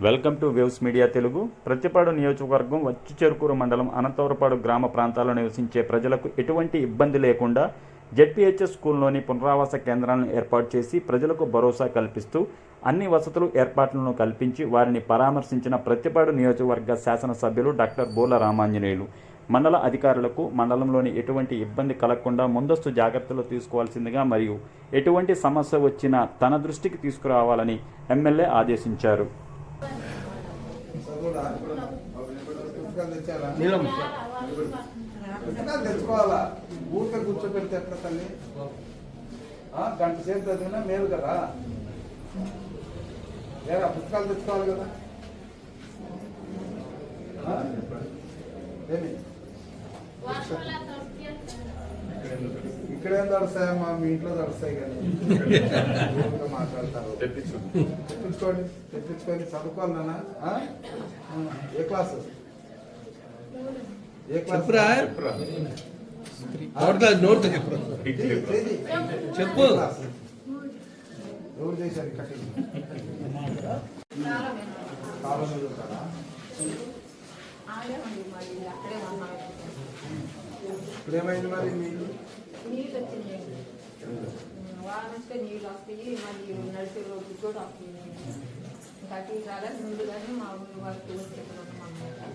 Welcome to waves media Telugu. Prathipadu నియోజకవర్గం వచ్చి చెరుకూరు మండలం అనంతవరపాడు గ్రామ ప్రాంతాల్లో నివసించే ప్రజలకు ఎటువంటి ఇబ్బంది లేకుండా జెడ్పీహెచ్ఎస్ స్కూల్లోని పునరావాస కేంద్రాలను ఏర్పాటు చేసి ప్రజలకు భరోసా కల్పిస్తూ అన్ని వసతులు ఏర్పాట్లను కల్పించి వారిని పరామర్శించిన ప్రతిపాడు నియోజకవర్గ శాసనసభ్యులు డాక్టర్ బోల రామాంజనేయులు. మండల అధికారులకు మండలంలోని ఎటువంటి ఇబ్బంది కలగకుండా ముందస్తు జాగ్రత్తలు తీసుకోవాల్సిందిగా మరియు ఎటువంటి సమస్య వచ్చినా తన దృష్టికి తీసుకురావాలని ఎమ్మెల్యే ఆదేశించారు. నీలం. పుస్తకాలు తెచ్చుకోవాలా ఊరికే కూర్చోబెడితే ఎట్లా తల్లి? గంట సేపు చదివినా మేలు కదా? లేదా పుస్తకాలు తెచ్చుకోవాలి కదా? ఏమి? ఇక్కడేం తడుస్తాయమ్మా మీ ఇంట్లో తడుస్తాయి కానీ మాట్లాడతారు? తెప్పించుకోండి తెప్పించుకొని చదువుకోవాలి నాన్న. ఏ క్లాస్? ఏ క్లాస్? నోట్. చెప్పు. ఎవరు చేశారు కటింగ్? ఇప్పుడు ఏమైంది మరి మీ ఇల్లు? వచ్చింది వచ్చినాయి వస్తే నీళ్ళు వస్తాయి మరియు నడిచే రోజు కూడా వస్తాయి ఇంకా అటు రాలేదు ముందుగానే మా ఊరి వాళ్ళకి వచ్చేస్తున్నాం